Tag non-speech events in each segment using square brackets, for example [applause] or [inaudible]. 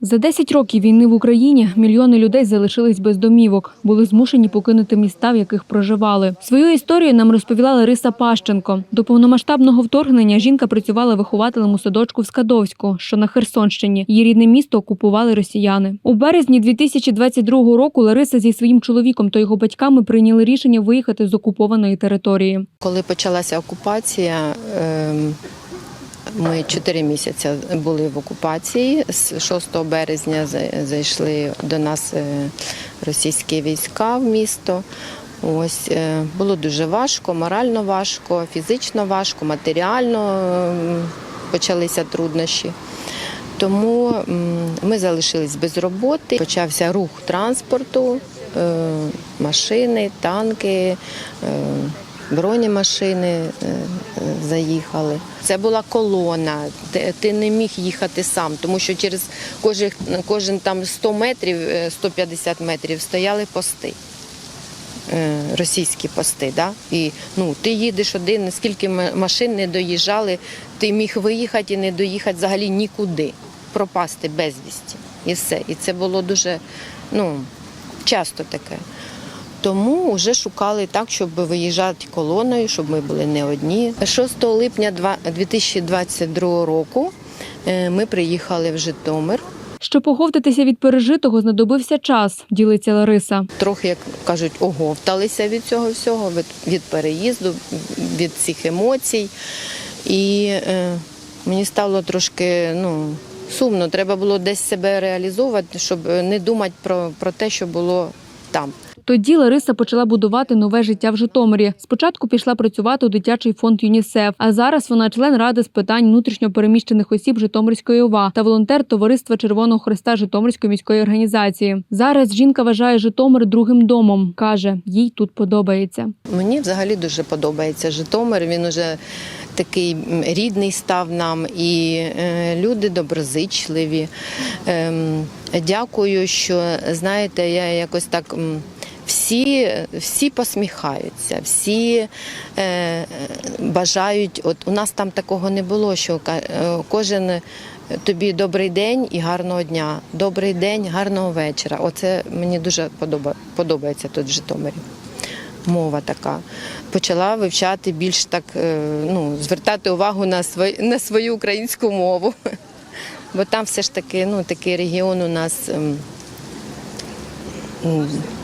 За 10 років війни в Україні мільйони людей залишились без домівок, були змушені покинути міста, в яких проживали. Свою історію нам розповіла Лариса Пащенко. До повномасштабного вторгнення жінка працювала вихователем у садочку в Скадовську, що на Херсонщині. Її рідне місто окупували росіяни. У березні 2022 року Лариса зі своїм чоловіком та його батьками прийняли рішення виїхати з окупованої території. Коли почалася окупація, ем, ми чотири місяці були в окупації. З 6 березня зайшли до нас е, російські війська в місто. Ось е, було дуже важко, морально важко, фізично важко, матеріально почалися труднощі. Тому ми залишились без роботи. Почався рух транспорту, е, машини, танки, бронемашини е, е, заїхали. Це була колона. Ти, не міг їхати сам, тому що через кожен, кожен там 100 метрів, е, 150 метрів стояли пости. е, Російські пости, да? і ну ти їдеш один, скільки машин не доїжджали, ти міг виїхати і не доїхати взагалі нікуди, пропасти безвісті. І все. І це було дуже ну, часто таке. Тому вже шукали так, щоб виїжджати колоною, щоб ми були не одні. 6 липня два- 2022 року е, ми приїхали в Житомир. Щоб поговтатися від пережитого, знадобився час, ділиться Лариса. Трохи, як кажуть, оговталися від цього всього, від, від переїзду, від цих емоцій. І е, мені стало трошки ну, сумно. Треба було десь себе реалізовувати, щоб не думати про, про те, що було там. Тоді Лариса почала будувати нове життя в Житомирі. Спочатку пішла працювати у дитячий фонд ЮНІСЕФ, а зараз вона член ради з питань внутрішньопереміщених осіб Житомирської ОВА та волонтер Товариства Червоного Христа Житомирської міської організації. Зараз жінка вважає Житомир другим домом. каже, їй тут подобається. Мені взагалі дуже подобається Житомир. Він уже такий рідний став нам, і е, люди доброзичливі. Ем, дякую, що знаєте, я якось так. Всі, всі посміхаються, всі е, е, бажають. От у нас там такого не було, що е, кожен тобі добрий день і гарного дня, добрий день, гарного вечора. Оце мені дуже подоба- подобається тут в Житомирі мова така. Почала вивчати більш так, е, ну, звертати увагу на свою, на свою українську мову. [laughs] Бо там все ж таки ну, такий регіон у нас ем,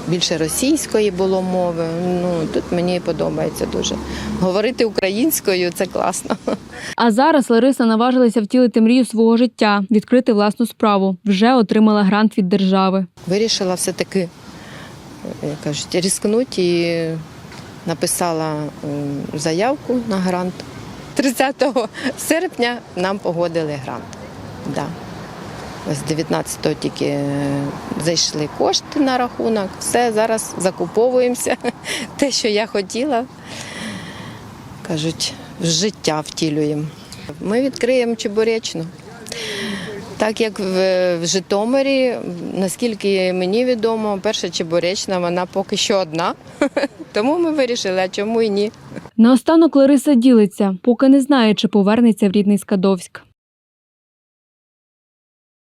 більше російської було мови. Ну, тут мені подобається дуже. Говорити українською це класно. А зараз Лариса наважилася втілити мрію свого життя, відкрити власну справу. Вже отримала грант від держави. Вирішила все-таки, е, кажуть, ризикнути і написала ем, заявку на грант. 30 серпня нам погодили грант. Да. Ось 19-го тільки е, зайшли кошти на рахунок. Все, зараз закуповуємося. [laughs] Те, що я хотіла, кажуть, в життя втілюємо. Ми відкриємо Чебуречну. Так як в Житомирі, наскільки мені відомо, перша чебуречна вона поки що одна. [laughs] Тому ми вирішили, а чому і ні. Наостанок Лариса ділиться, поки не знає, чи повернеться в рідний Скадовськ.